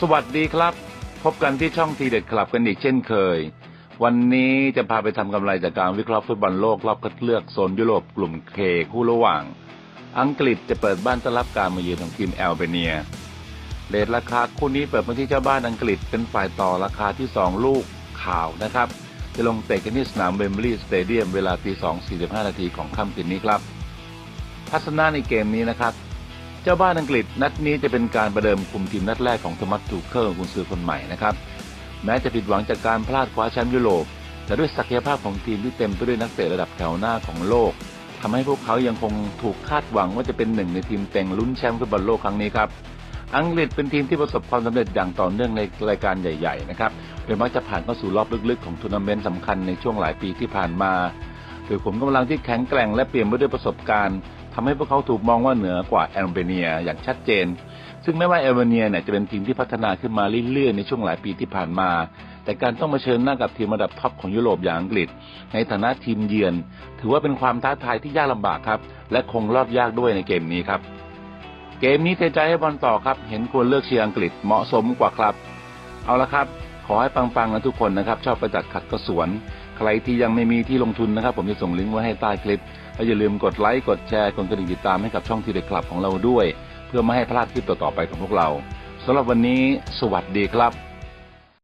สวัสดีครับ พบกันที่ช่องทีเด็ดคลับกันอีกเช่นเคย วันนี้จะพาไปทำกำไรจากการวิเคราะห์ฟุตบอลโลกรอบคัดเลือกโซนยุโรปกลุ่มเคคู่ระหว่าง อังกฤษจะเปิดบ้านต้อนรับการมาเยือนของทีมแอลเบเนียเรทราคาคู่นี้เปิดมาที่เจ้าบ้านอังกฤษเป็นฝ่ายต่อราคาที่ 2 ลูกข่าวนะครับ จะลงเตะกันที่สนามเวมบลีย์สเตเดียมเวลาตี2.45 นาทีของค่ำคืนนี้ครับทัศนะในเกมนี้นะครับ เจ้าบ้านอังกฤษนัดนี้จะเป็นการประเดิมคุมทีมนัดแรกของโทมัสทูเคิลกุนซือคนใหม่นะครับแม้จะผิดหวังจากการพลาดคว้าแชมป์ยุโรปแต่ด้วยศักยภาพของทีมที่เต็มไปด้วยนักเตะระดับแถวหน้าของโลกทำให้พวกเขายังคงถูกคาดหวังว่าจะเป็นหนึ่งในทีมเต็งลุ้นแชมป์ฟุตบอลโลกครั้งนี้ครับอังกฤษเป็นทีมที่ประสบความสำเร็จอย่างต่อเนื่องในรายการใหญ่ ๆ นะครับโดยมักจะผ่านเข้าสู่รอบลึกๆของทัวร์นาเมนต์สำคัญในช่วงหลายปีที่ผ่านมา โดยผมกำลังที่แข็งแกร่งและเปลี่ยนไปด้วยประสบการณ์ทำให้พวกเขาถูกมองว่าเหนือกว่าแอลเบเนียอย่างชัดเจน ซึ่งไม่ว่าแอลเบเนียเนี่ยจะเป็นทีมที่พัฒนาขึ้นมาเรื่อยๆในช่วงหลายปีที่ผ่านมา แต่การต้องมาเชิญหน้ากับทีมระดับท็อปของยุโรปอย่างอังกฤษ ในฐานะทีมเยือน ถือว่าเป็นความท้าทายที่ยากลำบากครับ และคงรอบยากด้วยในเกมนี้ครับ เกมนี้เทใจให้บอลต่อครับ เห็นควรเลือกเชียร์อังกฤษเหมาะสมกว่าครับ เอาละครับ ขอให้ปังๆนะทุกคนนะครับ ชอบประจัดขัดก็สวน ใครที่ยังไม่มีที่ลงทุนนะครับ ผมจะส่งลิงก์ไว้ให้ใต้คลิป และอย่าลืมกดไลค์กดแชร์กดกระดิ่งติดตามให้กับช่องทีเด็ดคลับของเราด้วย เพื่อไม่ให้พลาดคลิปต่อๆไปของพวกเราสำหรับวันนี้ สวัสดีครับ